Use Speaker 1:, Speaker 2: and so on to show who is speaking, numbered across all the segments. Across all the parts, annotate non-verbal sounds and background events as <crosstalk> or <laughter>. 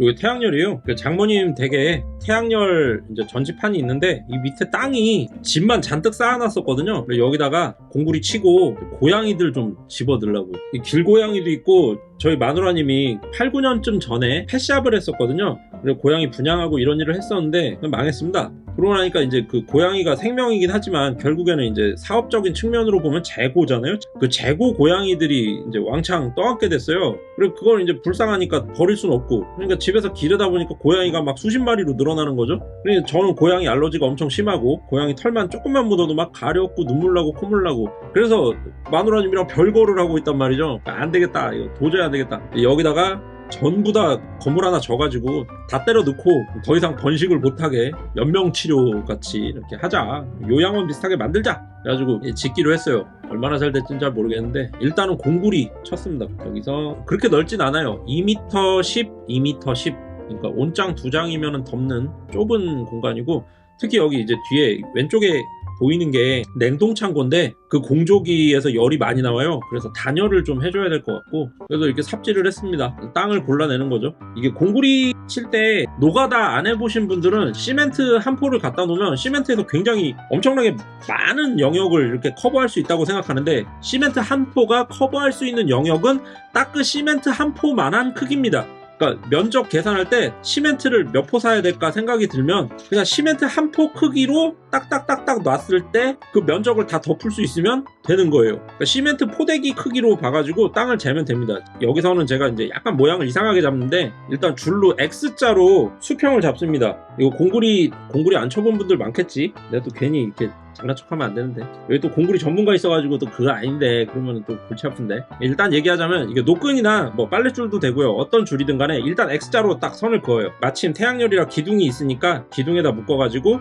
Speaker 1: 이게 태양열이에요. 그 장모님 댁에 태양열 이제 전지판이 있는데 이 밑에 땅이 집만 잔뜩 쌓아놨었거든요. 여기다가 공구리 치고 고양이들 좀 집어들라고. 이 길고양이도 있고 저희 마누라님이 8, 9년쯤 전에 펫샵을 했었거든요. 그래서 고양이 분양하고 이런 일을 했었는데 망했습니다. 그러고 나니까 이제 그 고양이가 생명이긴 하지만 결국에는 이제 사업적인 측면으로 보면 재고잖아요. 그 재고 고양이들이 이제 왕창 떠안게 됐어요. 그리고 그걸 이제 불쌍하니까 버릴 수는 없고 그러니까 집에서 기르다 보니까 고양이가 막 수십 마리로 늘어나 는 거죠. 그러니까 저는 고양이 알러지가 엄청 심하고 고양이 털만 조금만 묻어도 막 가렵고 눈물 나고 콧물 나고 그래서 마누라님이랑 별거를 하고 있단 말이죠. 안 되겠다. 이거 도저히 안 되겠다. 여기다가 전부 다 건물 하나 져가지고 다 때려 넣고 더 이상 번식을 못하게 연명 치료 같이 이렇게 하자 요양원 비슷하게 만들자 그래가지고 예, 짓기로 했어요 얼마나 잘 될지는 잘 모르겠는데 일단은 공구리 쳤습니다 여기서 그렇게 넓진 않아요 2m 10 2m 10 그러니까 온장 두 장이면 덮는 좁은 공간이고 특히 여기 이제 뒤에 왼쪽에 보이는 게 냉동 창고인데 그 공조기에서 열이 많이 나와요. 그래서 단열을 좀 해줘야 될 것 같고 그래서 이렇게 삽질을 했습니다. 땅을 골라내는 거죠. 이게 공구리 칠 때 노가다 안 해보신 분들은 시멘트 한 포를 갖다 놓으면 시멘트에서 굉장히 엄청나게 많은 영역을 이렇게 커버할 수 있다고 생각하는데 시멘트 한 포가 커버할 수 있는 영역은 딱 그 시멘트 한 포만한 크기입니다. 그러니까 면적 계산할 때 시멘트를 몇 포 사야 될까 생각이 들면 그냥 시멘트 한 포 크기로 딱딱딱딱 놨을 때 그 면적을 다 덮을 수 있으면 되는 거예요. 그러니까 시멘트 포대기 크기로 봐가지고 땅을 재면 됩니다. 여기서는 제가 이제 약간 모양을 이상하게 잡는데 일단 줄로 X자로 수평을 잡습니다. 이거 공구리 공구리 안 쳐본 분들 많겠지. 내가 또 괜히 이렇게 장난 척하면 안 되는데 여기 또 공구리 전문가 있어가지고 또 그거 아닌데 그러면 또 골치 아픈데 일단 얘기하자면 이게 노끈이나 뭐 빨랫줄도 되고요 어떤 줄이든 간에 일단 X자로 딱 선을 그어요 마침 태양열이라 기둥이 있으니까 기둥에다 묶어가지고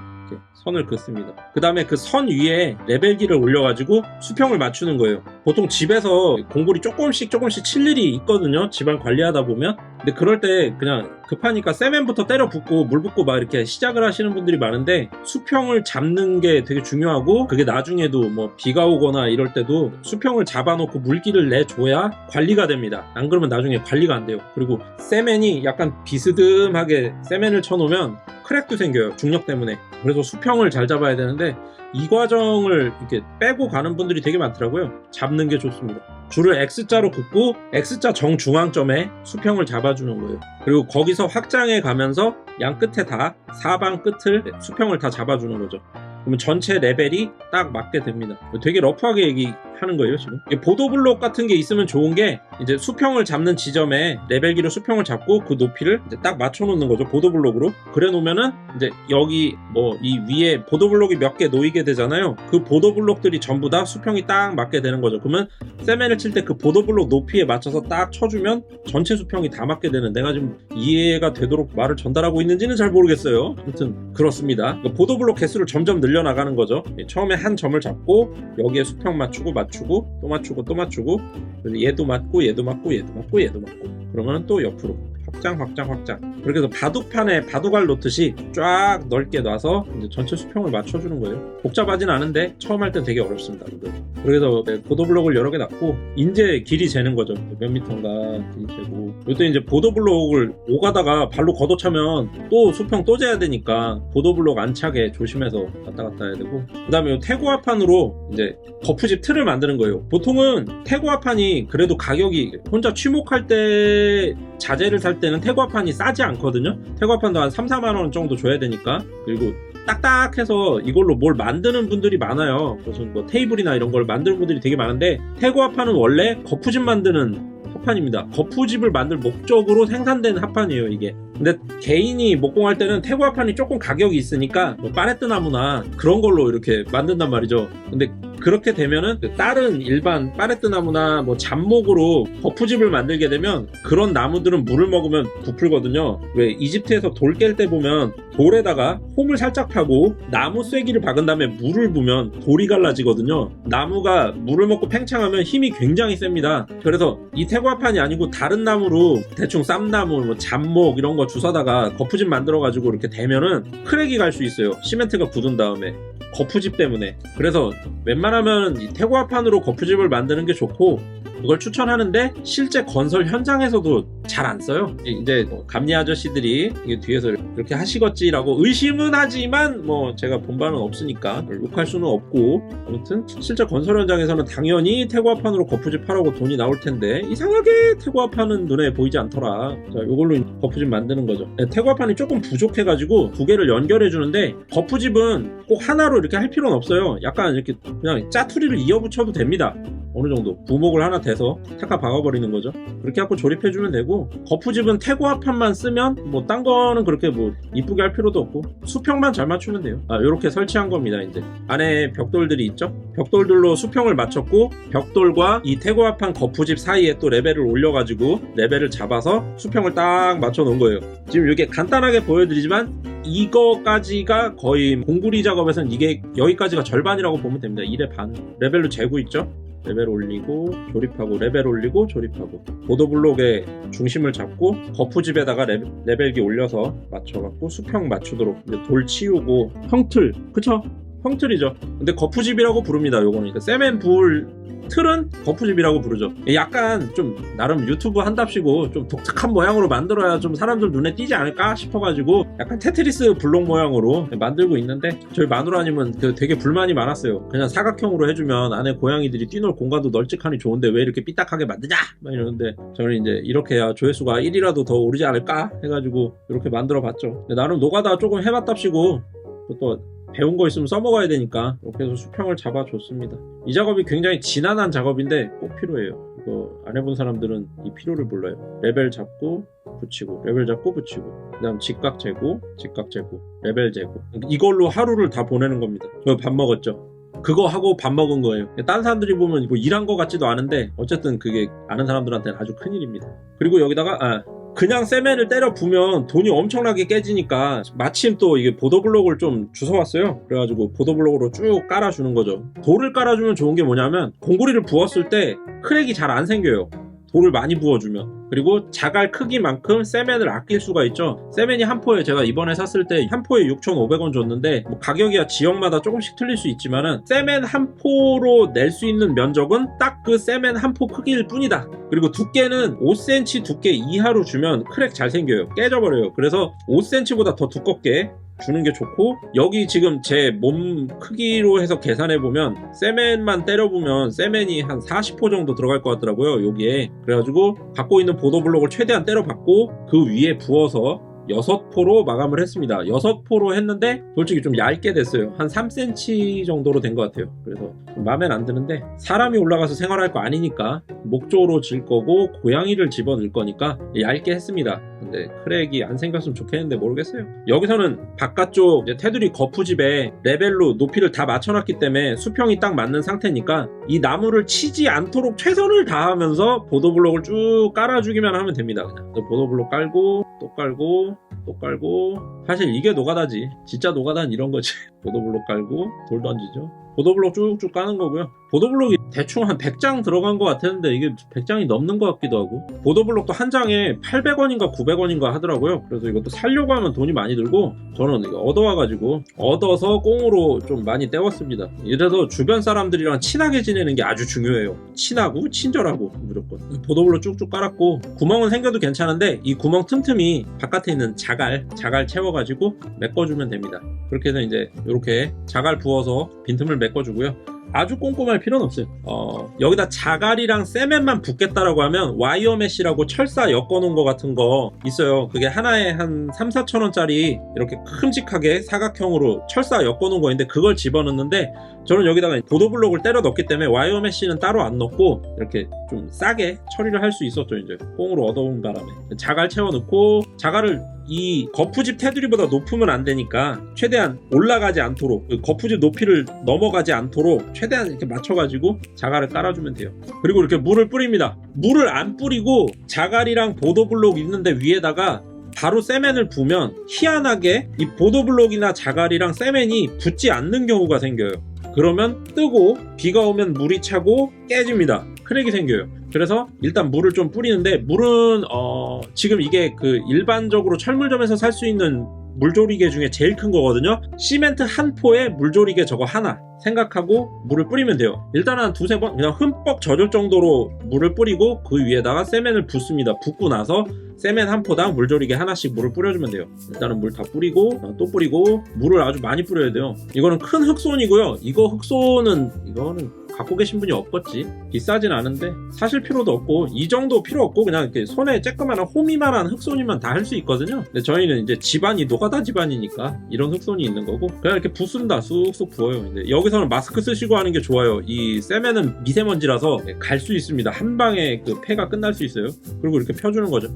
Speaker 1: 선을 긋습니다 그 다음에 그 선 위에 레벨기를 올려가지고 수평을 맞추는 거예요 보통 집에서 공구리 조금씩 조금씩 칠 일이 있거든요 집안 관리하다 보면 근데 그럴 때 그냥 급하니까 세멘부터 때려 붓고 물 붓고 막 이렇게 시작을 하시는 분들이 많은데 수평을 잡는 게 되게 중요하고 그게 나중에도 뭐 비가 오거나 이럴 때도 수평을 잡아놓고 물기를 내줘야 관리가 됩니다. 안 그러면 나중에 관리가 안 돼요. 그리고 세멘이 약간 비스듬하게 세멘을 쳐놓으면 크랙도 생겨요. 중력 때문에. 그래서 수평 을 잘 잡아야 되는데 이 과정을 이렇게 빼고 가는 분들이 되게 많더라고요. 잡는 게 좋습니다. 줄을 X자로 긋고 X자 정중앙점에 수평을 잡아주는 거예요. 그리고 거기서 확장해 가면서 양 끝에 다 사방 끝을 수평을 다 잡아주는 거죠. 그러면 전체 레벨이 딱 맞게 됩니다. 되게 러프하게 얘기 하는 거예요, 지금. 보도블록 같은 게 있으면 좋은 게 이제 수평을 잡는 지점에 레벨기로 수평을 잡고 그 높이를 딱 맞춰 놓는 거죠, 보도블록으로. 그래 놓으면은 이제 여기 뭐 이 위에 보도블록이 몇 개 놓이게 되잖아요. 그 보도블록들이 전부 다 수평이 딱 맞게 되는 거죠. 그러면 세멘을 칠 때 그 보도블록 높이에 맞춰서 딱 쳐주면 전체 수평이 다 맞게 되는 내가 지금 이해가 되도록 말을 전달하고 있는지는 잘 모르겠어요. 아무튼 그렇습니다. 그러니까 보도블록 개수를 점점 늘려나가는 거죠. 예, 처음에 한 점을 잡고 여기에 수평 맞추고 맞 추고 또 맞추고 또 맞추고 얘도 맞고 얘도 맞고 얘도 맞고 얘도 맞고. 그러면 또 옆으로 확장 확장 확장. 그렇게 해서 바둑판에 바둑알 놓듯이 쫙 넓게 놔서 이제 전체 수평을 맞춰주는 거예요. 복잡하진 않은데 처음 할 땐 되게 어렵습니다 근데. 그래서 네, 보도블록을 여러 개 놨고 인제 길이 재는 거죠. 몇 미터인가 길이 재고. 이때 이제 보도블록을 오가다가 발로 걷어차면 또 수평 또 재야 되니까 보도블록 안 차게 조심해서 왔다 갔다 해야 되고. 그 다음에 태고화판으로 이제 거푸집 틀을 만드는 거예요. 보통은 태고화판이 그래도 가격이 혼자 취목할 때 자재를 살 때는 태고화판이 싸지 않거든요. 태고화판도 한 3, 4만 원 정도 줘야 되니까. 그리고 딱딱해서 이걸로 뭘 만드는 분들이 많아요. 그래서 뭐 테이블이나 이런 걸 만드는 분들이 되게 많은데 태고화판은 원래 거푸집 만드는 합판입니다. 거푸집을 만들 목적으로 생산된 합판이에요, 이게. 근데 개인이 목공할 때는 태고화판이 조금 가격이 있으니까 뭐 파레트 나무나 그런 걸로 이렇게 만든단 말이죠. 근데 그렇게 되면은 그 다른 일반 파레트 나무나 뭐 잡목으로 거푸집을 만들게 되면 그런 나무들은 물을 먹으면 부풀거든요. 왜 이집트에서 돌 깰 때 보면 돌에다가 홈을 살짝 파고 나무 쐐기를 박은 다음에 물을 부면 돌이 갈라지거든요. 나무가 물을 먹고 팽창하면 힘이 굉장히 셉니다. 그래서 이 태고화판이 아니고 다른 나무로 대충 쌈나무, 뭐 잡목 이런 거 주워다가 거푸집 만들어가지고 이렇게 대면은 크랙이 갈 수 있어요. 시멘트가 굳은 다음에. 거푸집 때문에. 그래서 웬만하면 이 태고화판으로 거푸집을 만드는 게 좋고 그걸 추천하는데 실제 건설 현장에서도 잘 안 써요. 이제 뭐 감리 아저씨들이 뒤에서 이렇게 하시겠지라고 의심은 하지만 뭐 제가 본반은 없으니까 욕할 수는 없고 아무튼 실제 건설 현장에서는 당연히 태고합판으로 거푸집 하라고 돈이 나올 텐데 이상하게 태고합판은 눈에 보이지 않더라. 자, 이걸로 거푸집 만드는 거죠. 네, 태고합판이 조금 부족해가지고 두 개를 연결해 주는데 거푸집은 꼭 하나로 이렇게 할 필요는 없어요. 약간 이렇게 그냥 짜투리를 이어붙여도 됩니다. 어느 정도 부목을 하나 대서 탁가 박아버리는 거죠. 그렇게 하고 조립해주면 되고 거푸집은 태고합판만 쓰면 뭐 딴 거는 그렇게 뭐 이쁘게 할 필요도 없고 수평만 잘 맞추면 돼요. 아 이렇게 설치한 겁니다. 이제 안에 벽돌들이 있죠. 벽돌들로 수평을 맞췄고 벽돌과 이 태고합판 거푸집 사이에 또 레벨을 올려가지고 레벨을 잡아서 수평을 딱 맞춰 놓은 거예요. 지금 이렇게 간단하게 보여드리지만 이거까지가 거의 공구리 작업에서는 이게 여기까지가 절반이라고 보면 됩니다. 1의 반 레벨로 재고 있죠. 레벨 올리고 조립하고 레벨 올리고 조립하고 보도블록의 중심을 잡고 거푸집에다가 레벨, 레벨기 올려서 맞춰갖고 수평 맞추도록 돌 치우고 형틀 그쵸? 형틀이죠. 근데 거푸집이라고 부릅니다 요거는. 그러니까 세멘 불 틀은 거푸집이라고 부르죠. 약간 좀 나름 유튜브 한답시고 좀 독특한 모양으로 만들어야 좀 사람들 눈에 띄지 않을까 싶어가지고 약간 테트리스 블록 모양으로 만들고 있는데 저희 마누라님은 그 되게 불만이 많았어요. 그냥 사각형으로 해주면 안에 고양이들이 뛰놀 공간도 널찍하니 좋은데 왜 이렇게 삐딱하게 만드냐? 막 이러는데 저는 이제 이렇게 해야 조회수가 1이라도 더 오르지 않을까 해가지고 이렇게 만들어 봤죠. 나름 노가다 조금 해봤답시고 또 배운 거 있으면 써먹어야 되니까 이렇게 해서 수평을 잡아줬습니다. 이 작업이 굉장히 지난한 작업인데 꼭 필요해요. 이거 안 해본 사람들은 이 필요를 몰라요. 레벨 잡고 붙이고 레벨 잡고 붙이고 그 다음 직각 재고 직각 재고 레벨 재고 이걸로 하루를 다 보내는 겁니다. 저 밥 먹었죠. 그거 하고 밥 먹은 거예요. 딴 사람들이 보면 뭐 일한 거 같지도 않은데 어쨌든 그게 아는 사람들한테는 아주 큰 일입니다. 그리고 여기다가 아, 그냥 세멘을 때려 부면 돈이 엄청나게 깨지니까 마침 또 이게 보도블록을 좀 주워왔어요. 그래가지고 보도블록으로 쭉 깔아주는 거죠. 돌을 깔아주면 좋은 게 뭐냐면 공구리를 부었을 때 크랙이 잘 안 생겨요. 돌을 많이 부어주면. 그리고 자갈 크기만큼 세멘을 아낄 수가 있죠. 세멘이 한 포에 제가 이번에 샀을 때 한 포에 6,500원 줬는데 뭐 가격이야 지역마다 조금씩 틀릴 수 있지만은 세멘 한 포로 낼 수 있는 면적은 딱 그 세멘 한 포 크기일 뿐이다. 그리고 두께는 5cm 두께 이하로 주면 크랙 잘 생겨요. 깨져버려요. 그래서 5cm보다 더 두껍게 주는 게 좋고 여기 지금 제 몸 크기로 해서 계산해 보면 세멘만 때려 보면 세멘이 한 40호 정도 들어갈 것 같더라고요 여기에. 그래가지고 갖고 있는 보도블록을 최대한 때려 받고 그 위에 부어서 6포로 마감을 했습니다. 6포로 했는데 솔직히 좀 얇게 됐어요. 한 3cm 정도로 된 것 같아요. 그래서 마음엔 안 드는데 사람이 올라가서 생활할 거 아니니까 목조로 질 거고 고양이를 집어넣을 거니까 얇게 했습니다. 근데 크랙이 안 생겼으면 좋겠는데 모르겠어요. 여기서는 바깥쪽 테두리 거푸집에 레벨로 높이를 다 맞춰놨기 때문에 수평이 딱 맞는 상태니까 이 나무를 치지 않도록 최선을 다하면서 보도블록을 쭉 깔아주기만 하면 됩니다. 그냥 보도블록 깔고 또 깔고 또 깔고. 사실 이게 노가다지. 진짜 노가다는 이런 거지. <laughs> 보도블록 깔고 돌 던지죠. 보도블록 쭉쭉 까는 거고요. 보도블록이 대충 한 100장 들어간 것 같았는데 이게 100장이 넘는 것 같기도 하고. 보도블록도 한 장에 800원인가 900원인가 하더라고요. 그래서 이것도 살려고 하면 돈이 많이 들고 저는 이거 얻어와가지고 얻어서 꽁으로 좀 많이 때웠습니다. 이래서 주변 사람들이랑 친하게 지내는 게 아주 중요해요. 친하고 친절하고 무조건. 보도블록 쭉쭉 깔았고 구멍은 생겨도 괜찮은데 이 구멍 틈틈이 바깥에 있는 자갈 자갈 채워가지고 메꿔주면 됩니다. 그렇게 해서 이제 이렇게 자갈 부어서 빈틈을 메꿔주고요 아주 꼼꼼할 필요는 없어요. 어, 여기다 자갈이랑 세멘만 붓겠다라고 하면 와이어 메시라고 철사 엮어놓은 거 같은 거 있어요. 그게 하나에 한 3, 4천 원짜리 이렇게 큼직하게 사각형으로 철사 엮어놓은 거 있는데 그걸 집어넣는데 저는 여기다가 보도블록을 때려 넣기 때문에 와이어 메시는 따로 안 넣고 이렇게 좀 싸게 처리를 할 수 있었죠. 이제 꽁으로 얻어온 바람에 자갈 채워넣고 자갈을 이 거푸집 테두리보다 높으면 안 되니까 최대한 올라가지 않도록 그 거푸집 높이를 넘어가지 않도록 최대한 이렇게 맞춰가지고 자갈을 깔아주면 돼요. 그리고 이렇게 물을 뿌립니다. 물을 안 뿌리고 자갈이랑 보도블록 있는데 위에다가 바로 세멘을 부으면 희한하게 이 보도블록이나 자갈이랑 세멘이 붙지 않는 경우가 생겨요. 그러면 뜨고 비가 오면 물이 차고 깨집니다. 크랙이 생겨요. 그래서 일단 물을 좀 뿌리는데 물은 어 지금 이게 그 일반적으로 철물점에서 살 수 있는 물조리개 중에 제일 큰 거거든요. 시멘트 한 포에 물조리개 저거 하나 생각하고 물을 뿌리면 돼요. 일단 한 두세 번 그냥 흠뻑 젖을 정도로 물을 뿌리고 그 위에다가 세멘을 붓습니다. 붓고 나서 세멘 한 포당 물조리개 하나씩 물을 뿌려주면 돼요. 일단은 물 다 뿌리고 어, 또 뿌리고 물을 아주 많이 뿌려야 돼요. 이거는 큰 흑손이고요. 이거 흑손은 이거는 갖고 계신 분이 없겠지. 비싸진 않은데 사실 필요도 없고 이 정도 필요 없고 그냥 이렇게 손에 쬐끄만한 호미만한 흑손이면 다 할 수 있거든요. 근데 저희는 이제 집안이 노가다 집안이니까 이런 흑손이 있는 거고 그냥 이렇게 붓습니다. 쑥쑥 부어요. 근데 여기서는 마스크 쓰시고 하는 게 좋아요. 이 세멘은 미세먼지라서 갈 수 있습니다. 한 방에 그 폐가 끝날 수 있어요. 그리고 이렇게 펴주는 거죠.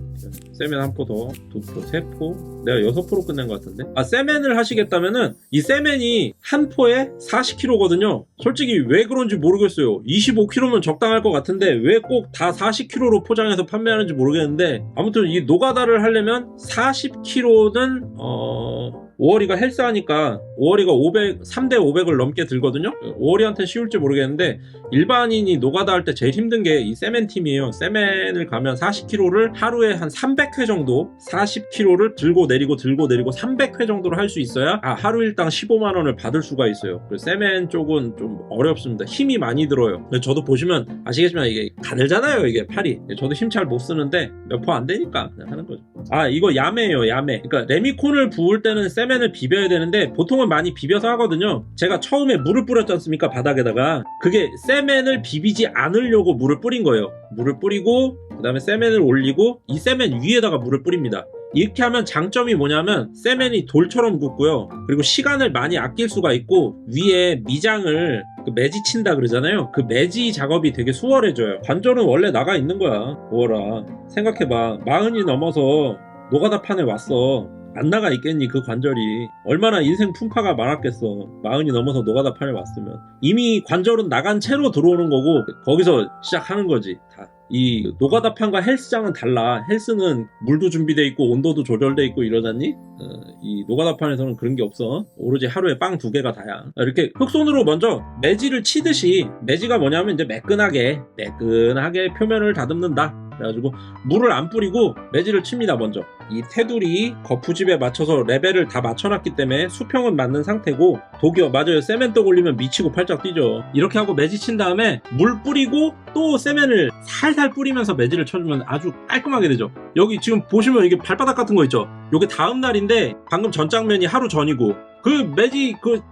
Speaker 1: 세멘 한 포 더, 두 포, 세 포. 내가 여섯 포로 끝낸 것 같은데. 아, 세멘을 하시겠다면은 이 세멘이 한 포에 40kg거든요. 솔직히 왜 그런지 모르겠어요. 25kg면 적당할 것 같은데 왜 꼭 다 40kg로 포장해서 판매하는지 모르겠는데 아무튼 이 노가다를 하려면 40kg는 어 5월이가 헬스하니까 5월이가 500, 3대 500을 넘게 들거든요? 5월이한테 쉬울지 모르겠는데 일반인이 노가다 할 때 제일 힘든 게 이 세멘 팀이에요. 세멘을 가면 40kg를 하루에 한 300회 정도 40kg를 들고 내리고 들고 내리고 300회 정도를 할 수 있어야 아, 하루 일당 15만 원을 받을 수가 있어요. 세멘 쪽은 좀 어렵습니다. 힘이 많이 들어요. 저도 보시면 아시겠지만 이게 가늘잖아요. 이게 팔이. 저도 힘 잘 못 쓰는데 몇 퍼 안 되니까 그냥 하는 거죠. 아 이거 야매예요. 야매. 그러니까 레미콘을 부을 때는 세멘 을 비벼야 되는데 보통은 많이 비벼서 하거든요. 제가 처음에 물을 뿌렸지 않습니까? 바닥에다가 그게 세멘을 비비지 않으려고 물을 뿌린 거예요. 물을 뿌리고 그 다음에 세멘을 올리고 이 세멘 위에다가 물을 뿌립니다. 이렇게 하면 장점이 뭐냐면 세멘이 돌처럼 굳고요. 그리고 시간을 많이 아낄 수가 있고 위에 미장을 그 매지 친다 그러잖아요. 그 매지 작업이 되게 수월해져요. 관절은 원래 나가 있는 거야. 오어라. 생각해봐. 마흔이 넘어서 노가다 판에 왔어. 안 나가 있겠니 그 관절이. 얼마나 인생 풍파가 많았겠어. 마흔이 넘어서 노가다 판에 왔으면. 이미 관절은 나간 채로 들어오는 거고 거기서 시작하는 거지 다. 이 노가다판과 헬스장은 달라. 헬스는 물도 준비돼 있고 온도도 조절돼 있고 이러잖니? 어, 이 노가다판에서는 그런 게 없어. 오로지 하루에 빵 두 개가 다야. 이렇게 흑손으로 먼저 매지를 치듯이 매지가 뭐냐면 이제 매끈하게 매끈하게 표면을 다듬는다 그래가지고 물을 안 뿌리고 매지를 칩니다 먼저. 이 테두리 거푸집에 맞춰서 레벨을 다 맞춰놨기 때문에 수평은 맞는 상태고 독이요. 맞아요. 세멘떡 올리면 미치고 팔짝 뛰죠. 이렇게 하고 매지 친 다음에 물 뿌리고 또 세멘을 살살 뿌리면서 매지를 쳐주면 아주 깔끔하게 되죠. 여기 지금 보시면 이게 발바닥 같은 거 있죠? 요게 다음 날인데 방금 전 장면이 하루 전이고 그 매지 그탁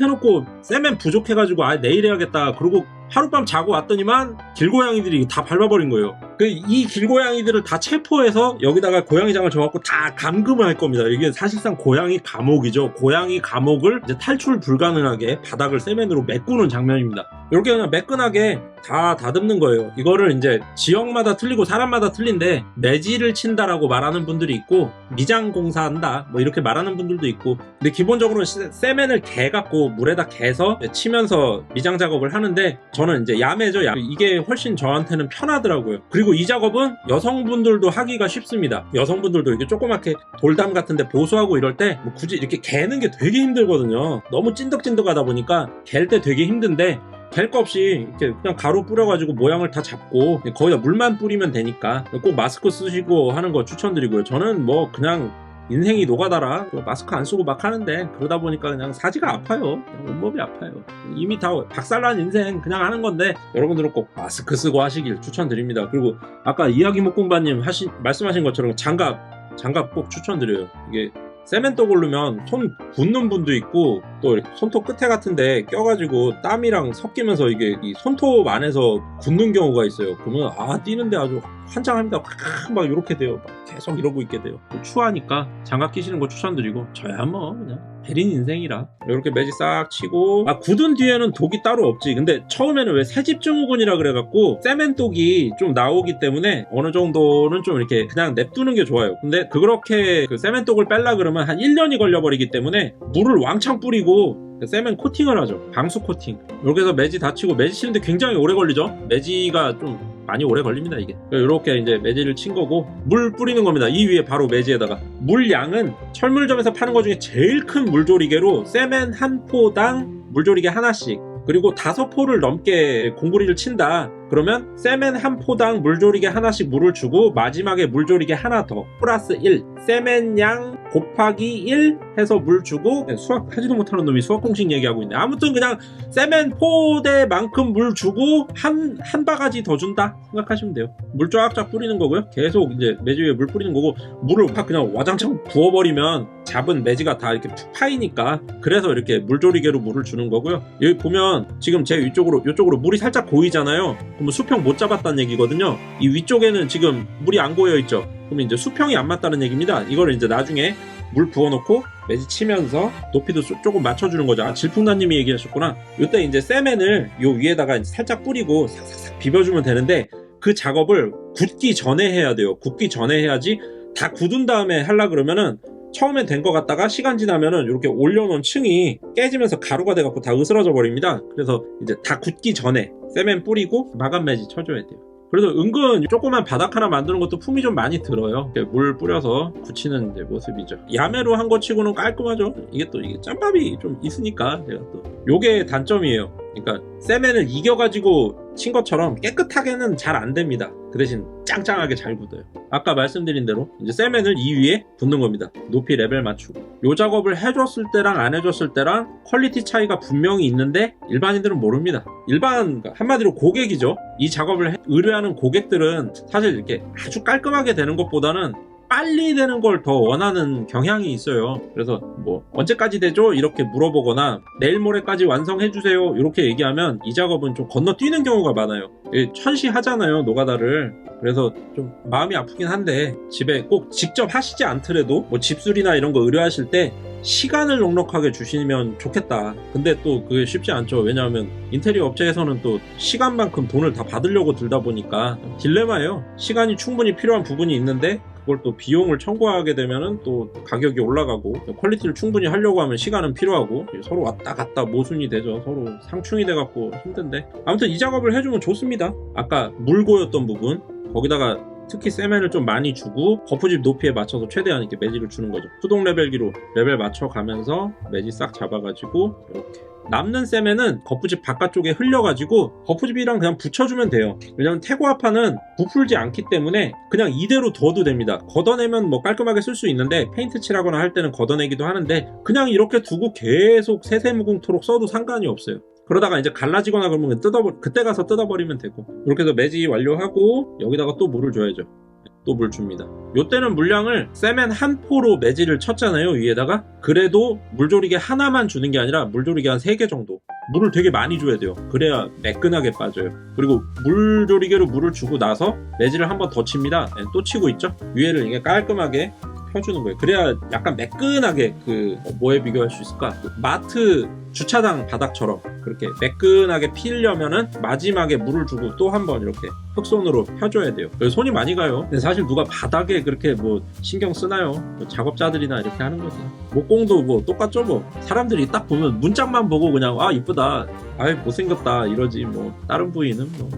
Speaker 1: 해놓고 세멘 부족해가지고 아 내일 해야겠다 그러고 하룻밤 자고 왔더니만 길고양이들이 다 밟아버린 거예요. 그 이 길고양이들을 다 체포해서 여기다가 고양이장을 줘갖고 다 감금을 할 겁니다. 이게 사실상 고양이 감옥이죠. 고양이 감옥을 탈출 불가능하게 바닥을 세면으로 메꾸는 장면입니다. 이렇게 그냥 매끈하게 다 다듬는 거예요. 이거를 이제 지역마다 틀리고 사람마다 틀린데 매지를 친다라고 말하는 분들이 있고 미장 공사한다 뭐 이렇게 말하는 분들도 있고. 근데 기본적으로 시- 세멘을 개 갖고 물에다 개서 치면서 미장 작업을 하는데 저는 이제 야매죠 야 이게 훨씬 저한테는 편하더라고요. 그리고 이 작업은 여성분들도 하기가 쉽습니다. 여성분들도 이렇게 조그맣게 돌담 같은데 보수하고 이럴 때 뭐 굳이 이렇게 개는 게 되게 힘들거든요. 너무 찐득찐득하다 보니까 갤 때 되게 힘든데 갤거 없이 이렇게 그냥 가루 뿌려가지고 모양을 다 잡고 거기다 물만 뿌리면 되니까 꼭 마스크 쓰시고 하는 거 추천드리고요. 저는 뭐 그냥 인생이 노가다라 뭐 마스크 안 쓰고 막 하는데 그러다 보니까 그냥 사지가 아파요. 온몸이 아파요. 이미 다 박살난 인생 그냥 하는 건데 여러분들은 꼭 마스크 쓰고 하시길 추천드립니다. 그리고 아까 이야기 목공바님 하신 말씀하신 것처럼 장갑 장갑 꼭 추천드려요. 이게 세멘떡 오르면 손 붓는 분도 있고 또 이렇게 손톱 끝에 같은데 껴가지고 땀이랑 섞이면서 이게 이 손톱 안에서 굳는 경우가 있어요. 그러면 아 뛰는데 아주 환장합니다. 확막 이렇게 돼요. 막 계속 이러고 있게 돼요. 추하니까 장갑 끼시는 거 추천드리고 저야 뭐 그냥 베린 인생이라 이렇게 매지 싹 치고 아 굳은 뒤에는 독이 따로 없지. 근데 처음에는 왜 새집증후군이라 그래갖고 세멘독이 좀 나오기 때문에 어느 정도는 좀 이렇게 그냥 냅두는 게 좋아요. 근데 그렇게 그 세멘독을 뺄라 그러면 한 1년이 걸려버리기 때문에 물을 왕창 뿌리고 그 세멘 코팅을 하죠. 방수 코팅. 이렇게 해서 매지 다치고 매지 치는데 굉장히 오래 걸리죠. 매지가 좀 많이 오래 걸립니다 이게. 이렇게 이제 매지를 친 거고 물 뿌리는 겁니다. 이 위에 바로 매지에다가 물 양은 철물점에서 파는 것 중에 제일 큰 물조리개로 세멘 한 포당 물조리개 하나씩. 그리고 다섯 포를 넘게 공구리를 친다. 그러면 세멘 한 포당 물조리개 하나씩 물을 주고 마지막에 물조리개 하나 더 플러스 1 세멘 양 곱하기 1 해서 물 주고 네, 수학 하지도 못하는 놈이 수학 공식 얘기하고 있네. 아무튼 그냥 세멘 포대만큼 물 주고 한, 한 바가지 더 준다 생각하시면 돼요. 물 쫙쫙 뿌리는 거고요. 계속 이제 매지 위에 물 뿌리는 거고 물을 확 그냥 와장창 부어버리면 잡은 매지가 다 이렇게 푹 파이니까 그래서 이렇게 물조리개로 물을 주는 거고요. 여기 보면 지금 제 위쪽으로 이쪽으로 물이 살짝 고이잖아요 그러면 수평 못 잡았다는 얘기거든요 이 위쪽에는 지금 물이 안 고여 있죠 그러면 이제 수평이 안 맞다는 얘기입니다 이거를 이제 나중에 물 부어놓고 매지 치면서 높이도 조- 조금 맞춰주는 거죠. 아, 질풍나님이 얘기하셨구나. 이때 이제 세멘을 요 위에다가 살짝 뿌리고 싹싹싹 비벼주면 되는데 그 작업을 굳기 전에 해야 돼요. 굳기 전에 해야지 다 굳은 다음에 하려 그러면은 처음엔 된 것 같다가 시간 지나면은 이렇게 올려놓은 층이 깨지면서 가루가 돼갖고 다 으스러져 버립니다. 그래서 이제 다 굳기 전에 세멘 뿌리고 마감 매지 쳐줘야 돼요. 그래도 은근 조그만 바닥 하나 만드는 것도 품이 좀 많이 들어요. 물 뿌려서 굳히는 모습이죠. 야매로 한 거 치고는 깔끔하죠. 이게 또 이게 짬밥이 좀 있으니까 제가 또 요게 단점이에요. 그러니까 세멘을 이겨가지고 친 것처럼 깨끗하게는 잘 안 됩니다. 그 대신 짱짱하게 잘 굳어요. 아까 말씀드린 대로 이제 세멘을 이 위에 붓는 겁니다. 높이 레벨 맞추고. 요 작업을 해줬을 때랑 안 해줬을 때랑 퀄리티 차이가 분명히 있는데 일반인들은 모릅니다. 일반 그러니까 한마디로 고객이죠. 이 작업을 해- 의뢰하는 고객들은 사실 이렇게 아주 깔끔하게 되는 것보다는 빨리 되는 걸 더 원하는 경향이 있어요. 그래서 뭐 언제까지 되죠? 이렇게 물어보거나 내일 모레까지 완성해 주세요. 이렇게 얘기하면 이 작업은 좀 건너뛰는 경우가 많아요. 예, 천시하잖아요, 노가다를. 그래서 좀 마음이 아프긴 한데 집에 꼭 직접 하시지 않더라도 뭐 집술이나 이런 거 의뢰하실 때 시간을 넉넉하게 주시면 좋겠다. 근데 또 그게 쉽지 않죠. 왜냐하면 인테리어 업체에서는 또 시간만큼 돈을 다 받으려고 들다 보니까 딜레마예요. 시간이 충분히 필요한 부분이 있는데 그걸 또 비용을 청구하게 되면은 또 가격이 올라가고 퀄리티를 충분히 하려고 하면 시간은 필요하고 서로 왔다 갔다 모순이 되죠. 서로 상충이 돼갖고 힘든데 아무튼 이 작업을 해주면 좋습니다. 아까 물고였던 부분 거기다가 특히 세멘을 좀 많이 주고 거푸집 높이에 맞춰서 최대한 이렇게 매직을 주는 거죠. 수동 레벨기로 레벨 맞춰가면서 매직 싹 잡아가지고 이렇게 남는 세멘은 거푸집 바깥쪽에 흘려가지고 거푸집이랑 그냥 붙여주면 돼요. 왜냐면 태고아파는 부풀지 않기 때문에 그냥 이대로 둬도 됩니다. 걷어내면 뭐 깔끔하게 쓸 수 있는데 페인트 칠하거나 할 때는 걷어내기도 하는데 그냥 이렇게 두고 계속 세세무궁토록 써도 상관이 없어요. 그러다가 이제 갈라지거나 그러면 뜯어버 그때 가서 뜯어버리면 되고 이렇게 해서 매지 완료하고 여기다가 또 물을 줘야죠. 또 물 줍니다. 요때는 물량을 세멘 한 포로 매지를 쳤잖아요 위에다가. 그래도 물조리개 하나만 주는 게 아니라 물조리개 한세개 정도. 물을 되게 많이 줘야 돼요. 그래야 매끈하게 빠져요. 그리고 물조리개로 물을 주고 나서 매지를 한번 더 칩니다. 네, 또 치고 있죠? 위에를 이게 깔끔하게 펴주는 거예요 그래야 약간 매끈하게 그 뭐에 비교할 수 있을까 그 마트 주차장 바닥처럼 그렇게 매끈하게 피려면은 마지막에 물을 주고 또 한 번 이렇게 흑손으로 펴줘야 돼요. 손이 많이 가요. 근데 사실 누가 바닥에 그렇게 뭐 신경 쓰나요? 뭐 작업자들이나 이렇게 하는 거지. 목공도 뭐 똑같죠 뭐. 사람들이 딱 보면 문짝만 보고 그냥 아 이쁘다, 아이 못생겼다 이러지 뭐. 다른 부위는 뭐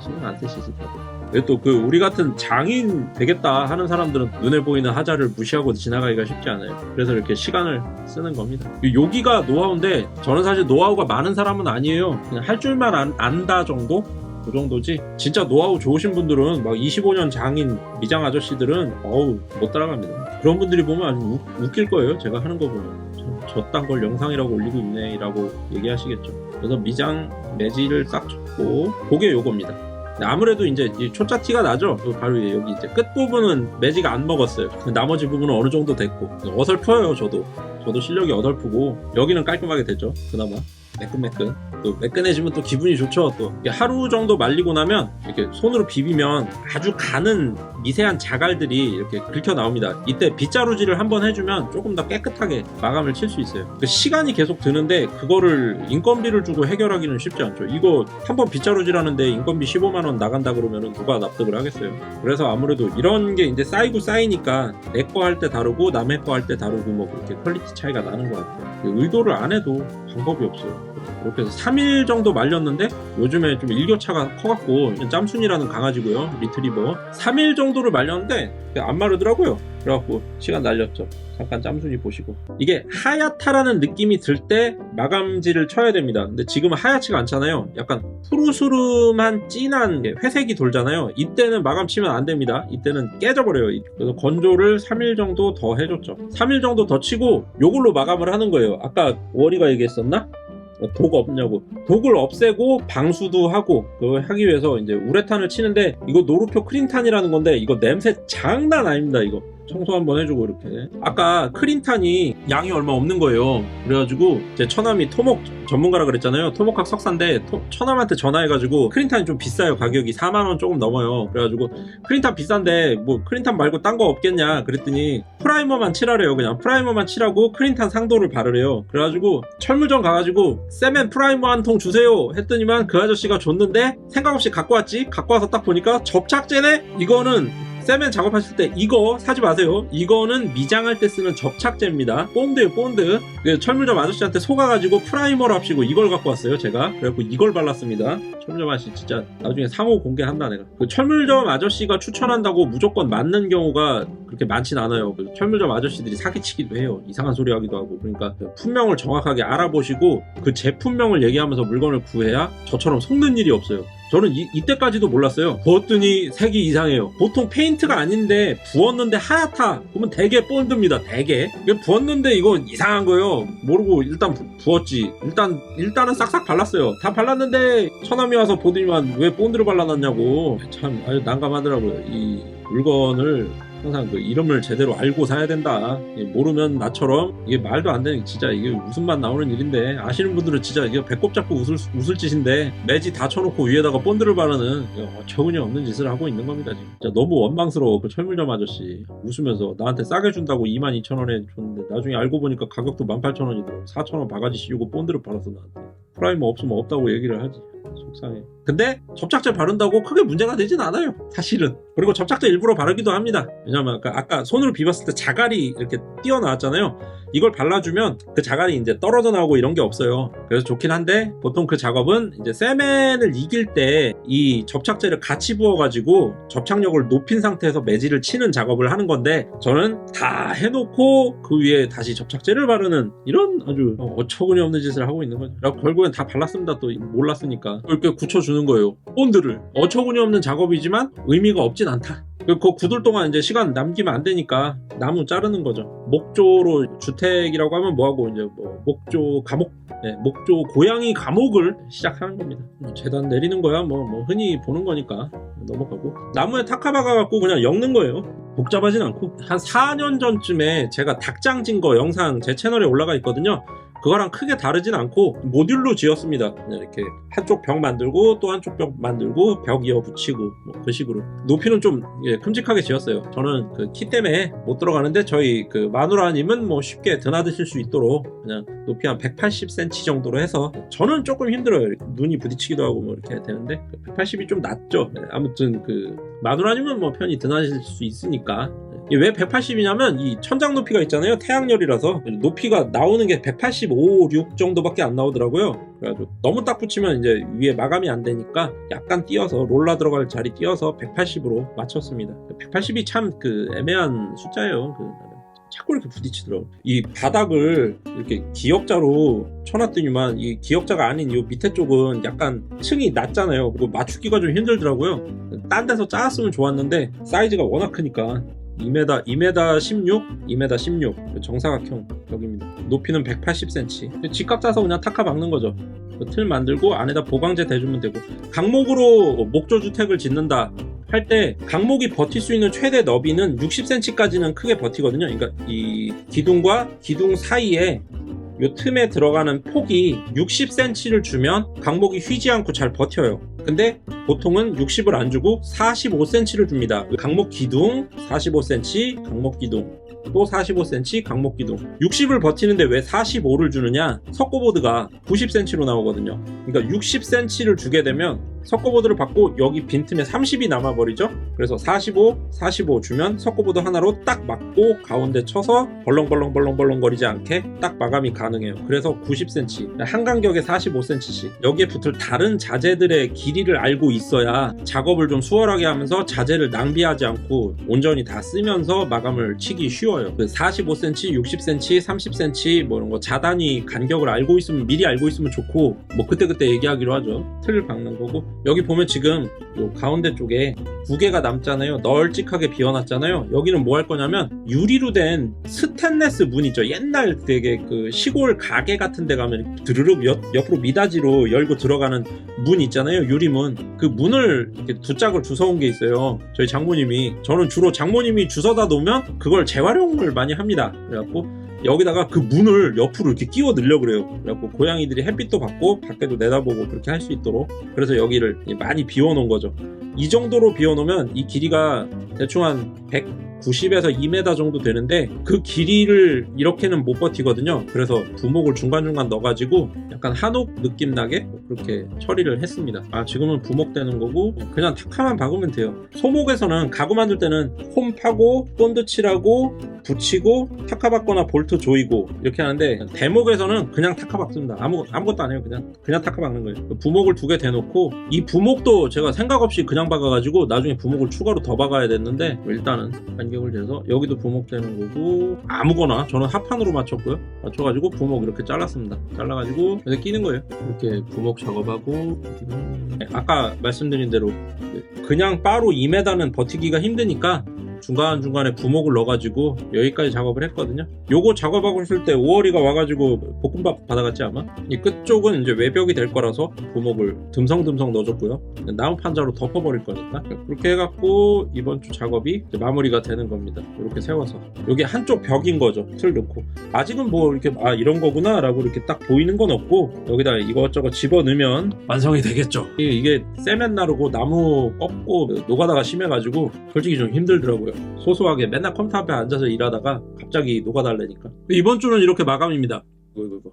Speaker 1: 신경 안 쓰시지 다들. 또 그 우리 같은 장인 되겠다 하는 사람들은 눈에 보이는 하자를 무시하고 지나가기가 쉽지 않아요. 그래서 이렇게 시간을 쓰는 겁니다. 이 여기가 노하우인데 저는 사실 노하우가 많은 사람은 아니에요. 그냥 할 줄만 안, 안다 정도? 그 정도지. 진짜 노하우 좋으신 분들은 막 25년 장인 미장 아저씨들은 어우 못 따라갑니다. 그런 분들이 보면 아주 우- 웃길 거예요. 제가 하는 거 보면. 저- 저딴 걸 영상이라고 올리고 있네 라고 얘기하시겠죠. 그래서 미장 매지를 딱 쳤고 그게 요겁니다. 네, 아무래도 이제 이 초짜 티가 나죠. 또 바로 여기 이제 끝 부분은 매지가 안 먹었어요. 나머지 부분은 어느 정도 됐고 어설퍼요. 저도 저도 실력이 어설프고 여기는 깔끔하게 됐죠. 그나마 매끈매끈. 또 매끈해지면 또 기분이 좋죠. 또 하루 정도 말리고 나면 이렇게 손으로 비비면 아주 가는 미세한 자갈들이 이렇게 긁혀 나옵니다. 이때 빗자루질을 한번 해주면 조금 더 깨끗하게 마감을 칠 수 있어요. 그 시간이 계속 드는데 그거를 인건비를 주고 해결하기는 쉽지 않죠. 이거 한번 빗자루질 하는데 인건비 15만 원 나간다 그러면 누가 납득을 하겠어요. 그래서 아무래도 이런 게 이제 쌓이고 쌓이니까 내 거 할 때 다르고 남의 거 할 때 다르고 뭐 그렇게 퀄리티 차이가 나는 것 같아요. 의도를 안 해도 방법이 없어요. 이렇게 해서 3일 정도 말렸는데 요즘에 좀 일교차가 커갖고 짬순이라는 강아지고요. 리트리버. 3일 정도를 말렸는데 안 마르더라고요 그래갖고 시간 날렸죠. 잠깐 짬순이 보시고 이게 하얗다라는 느낌이 들 때 마감지를 쳐야 됩니다. 근데 지금은 하얗지가 않잖아요. 약간 푸르스름한 진한 게 회색이 돌잖아요. 이때는 마감 치면 안 됩니다. 이때는 깨져버려요. 그래서 건조를 3일 정도 더 해줬죠. 3일 정도 더 치고 요걸로 마감을 하는 거예요. 아까 월이가 얘기했었나? 어, 독 없냐고 독을 없애고 방수도 하고 그걸 하기 위해서 이제 우레탄을 치는데 이거 노루표 크린탄이라는 건데 이거 냄새 장난 아닙니다 이거 청소 한번 해주고 이렇게. 아까 크린탄이 양이 얼마 없는 거예요. 그래가지고 제 처남이 토목 전문가라 그랬잖아요. 토목학 석사인데 토- 처남한테 전화해가지고 크린탄이 좀 비싸요. 가격이 4만원 조금 넘어요. 그래가지고 크린탄 비싼데 뭐 크린탄 말고 딴 거 없겠냐 그랬더니 프라이머만 칠하래요. 그냥 프라이머만 칠하고 크린탄 상도를 바르래요. 그래가지고 철물점 가가지고 세멘 프라이머 한 통 주세요 했더니만 그 아저씨가 줬는데 생각 없이 갖고 왔지? 갖고 와서 딱 보니까 접착제네? 이거는 세멘 작업하실 때 이거 사지 마세요. 이거는 미장할 때 쓰는 접착제입니다. 본드예요, 본드. 그 철물점 아저씨한테 속아가지고 프라이머로 합시고 이걸 갖고 왔어요, 제가. 그래갖고 이걸 발랐습니다. 철물점 아저씨 진짜 나중에 상호 공개한다, 내가. 그 철물점 아저씨가 추천한다고 무조건 맞는 경우가 그렇게 많진 않아요. 그 철물점 아저씨들이 사기치기도 해요. 이상한 소리 하기도 하고. 그러니까 그 품명을 정확하게 알아보시고 그 제품명을 얘기하면서 물건을 구해야 저처럼 속는 일이 없어요. 저는 이, 이때까지도 몰랐어요. 부었더니 색이 이상해요. 보통 페인트가 아닌데 부었는데 하얗다. 그러면 되게 본드입니다. 되게. 부었는데 이거 이상한 거예요. 모르고 일단 부, 부었지. 일단 일단은 싹싹 발랐어요. 다 발랐는데 처남이 와서 보더니만 왜 본드를 발라놨냐고. 참 아주 난감하더라고요. 이 물건을 항상 그 이름을 제대로 알고 사야 된다. 예, 모르면 나처럼 이게 말도 안 되는 진짜 이게 웃음만 나오는 일인데 아시는 분들은 진짜 이게 배꼽 잡고 웃을 웃을 짓인데 매지 다 쳐놓고 위에다가 본드를 바르는 어처구니 없는 짓을 하고 있는 겁니다 지금. 진짜 너무 원망스러워 그 철물점 아저씨 웃으면서 나한테 싸게 준다고 22,000원에 줬는데 나중에 알고 보니까 가격도 18,000원이더라고. 4,000원 바가지 씌우고 본드를 발라서 나한테. 프라이머 없으면 없다고 얘기를 하지. 속상해. 근데 접착제 바른다고 크게 문제가 되진 않아요. 사실은. 그리고 접착제 일부러 바르기도 합니다. 왜냐면 아까, 아까 손으로 비볐을 때 자갈이 이렇게 튀어나왔잖아요. 이걸 발라주면 그 자갈이 이제 떨어져 나오고 이런 게 없어요. 그래서 좋긴 한데 보통 그 작업은 이제 세멘을 이길 때 이 접착제를 같이 부어가지고 접착력을 높인 상태에서 매질을 치는 작업을 하는 건데 저는 다 해놓고 그 위에 다시 접착제를 바르는 이런 아주 어처구니 없는 짓을 하고 있는 거죠. 결국엔 다 발랐습니다. 또 몰랐으니까 이렇게 굳혀주는 거예요. 본드를 어처구니 없는 작업이지만 의미가 없진 않다. 그 구들 동안 이제 시간 남기면 안 되니까 나무 자르는 거죠. 목조로 주택이라고 하면 뭐하고 이제 뭐 목조 감옥, 네, 목조 고양이 감옥을 시작하는 겁니다. 뭐 재단 내리는 거야 뭐, 뭐 흔히 보는 거니까 넘어가고 나무에 타카바가 갖고 그냥 엮는 거예요. 복잡하진 않고 한 4년 전쯤에 제가 닭장 진 거 영상 제 채널에 올라가 있거든요. 그거랑 크게 다르진 않고 모듈로 지었습니다. 그냥 이렇게 한쪽 벽 만들고 또 한쪽 벽 만들고 벽 이어 붙이고 뭐 그 식으로 높이는 좀 예, 큼직하게 지었어요. 저는 그 키 때문에 못 들어가는데 저희 그 마누라님은 뭐 쉽게 드나드실 수 있도록 그냥 높이 한 180cm 정도로 해서 저는 조금 힘들어요. 눈이 부딪히기도 하고 뭐 이렇게 되는데 180이 좀 낮죠. 네, 아무튼 그 마누라님은 뭐 편히 드나드실 수 있으니까 왜 180이냐면 이 천장 높이가 있잖아요. 태양열이라서 높이가 나오는 게 185, 6 정도밖에 안 나오더라고요. 그래가지고 너무 딱 붙이면 이제 위에 마감이 안 되니까 약간 띄어서 롤라 들어갈 자리 띄어서 180으로 맞췄습니다. 180이 참 그 애매한 숫자예요. 그 자꾸 이렇게 부딪히더라고. 이 바닥을 이렇게 기역자로 쳐놨더니만 이 기역자가 아닌 이 밑에 쪽은 약간 층이 낮잖아요. 그리고 맞추기가 좀 힘들더라고요. 딴 데서 짜았으면 좋았는데 사이즈가 워낙 크니까 2m, 2m 16, 2m 16 정사각형 벽입니다. 높이는 180cm. 직각 짜서 그냥 타카 박는 거죠. 그틀 만들고 안에다 보강재 대주면 되고 강목으로 목조 주택을 짓는다 할 때 강목이 버틸 수 있는 최대 너비는 60cm까지는 크게 버티거든요. 그러니까 이 기둥과 기둥 사이에 요 틈에 들어가는 폭이 60cm를 주면 강목이 휘지 않고 잘 버텨요. 근데 보통은 60을 안 주고 45cm를 줍니다. 강목 기둥 45cm, 강목 기둥. 또 45cm 강목 기둥. 60을 버티는데 왜 45를 주느냐? 석고보드가 90cm로 나오거든요. 그러니까 60cm를 주게 되면 석고보드를 받고 여기 빈틈에 30이 남아버리죠 그래서 45, 45 주면 석고보드 하나로 딱 맞고 가운데 쳐서 벌렁벌렁 벌렁벌렁 거리지 않게 딱 마감이 가능해요 그래서 90cm 한 간격에 45cm씩 여기에 붙을 다른 자재들의 길이 길이를 알고 있어야 작업을 좀 수월하게 하면서 자재를 낭비하지 않고 온전히 다 쓰면서 마감을 치기 쉬워요. 그 45cm, 60cm, 30cm 뭐 이런 거 자단위 간격을 알고 있으면 미리 알고 있으면 좋고 뭐 그때그때 얘기하기로 하죠. 틀을 박는 거고 여기 보면 지금 요 가운데 쪽에 무게가 남잖아요. 널찍하게 비워놨잖아요. 여기는 뭐 할 거냐면 유리로 된 스테인레스 문 있죠. 옛날 되게 그 시골 가게 같은 데 가면 드르륵 옆, 옆으로 미닫이로 열고 들어가는 문 있잖아요. 유리문. 그 문을 이렇게 두 짝을 주워온 게 있어요. 저희 장모님이. 저는 주로 장모님이 주워다 놓으면 그걸 재활용을 많이 합니다. 그래갖고 여기다가 그 문을 옆으로 이렇게 끼워 넣으려고 그래요. 그래갖고 고양이들이 햇빛도 받고 밖에도 내다보고 그렇게 할 수 있도록 그래서 여기를 많이 비워놓은 거죠. 이 정도로 비워놓으면 이 길이가 대충 한 190에서 2m 정도 되는데 그 길이를 이렇게는 못 버티거든요. 그래서 부목을 중간중간 넣어가지고 약간 한옥 느낌 나게 그렇게 처리를 했습니다. 아 지금은 부목 되는 거고 그냥 탁하만 박으면 돼요. 소목에서는 가구 만들 때는 홈 파고 본드 칠하고 붙이고 타카 박거나 볼트 조이고 이렇게 하는데 대목에서는 그냥 타카 박습니다. 아무 아무것도 안 해요. 그냥 그냥 타카 박는 거예요. 부목을 두 개 대놓고 이 부목도 제가 생각 없이 그냥 박아가지고 나중에 부목을 추가로 더 박아야 됐는데 일단은 간격을 재서 여기도 부목 되는 거고 아무거나 저는 합판으로 맞췄고요. 맞춰가지고 부목 이렇게 잘랐습니다. 잘라가지고 이렇게 끼는 거예요. 이렇게 부목 작업하고 네, 아까 말씀드린 대로 그냥 바로 2m는 버티기가 힘드니까 중간중간에 부목을 넣어가지고 여기까지 작업을 했거든요. 요거 작업하고 있을 때 5월이가 와가지고 볶음밥 받아갔지 아마? 이 끝쪽은 이제 외벽이 될 거라서 부목을 듬성듬성 넣어줬고요. 나무 판자로 덮어버릴 거니까. 그렇게 해갖고 이번 주 작업이 마무리가 되는 겁니다. 이렇게 세워서. 여기 한쪽 벽인 거죠. 틀 넣고. 아직은 뭐 이렇게 아 이런 거구나 라고 이렇게 딱 보이는 건 없고 여기다 이것저것 집어넣으면 완성이 되겠죠. 이게, 세면 나르고 나무 꺾고 노가다가 심해가지고 솔직히 좀 힘들더라고요. 소소하게 맨날 컴퓨터 앞에 앉아서 일하다가 갑자기 노가달래니까. 이번 주는 이렇게 마감입니다. 이거 이거.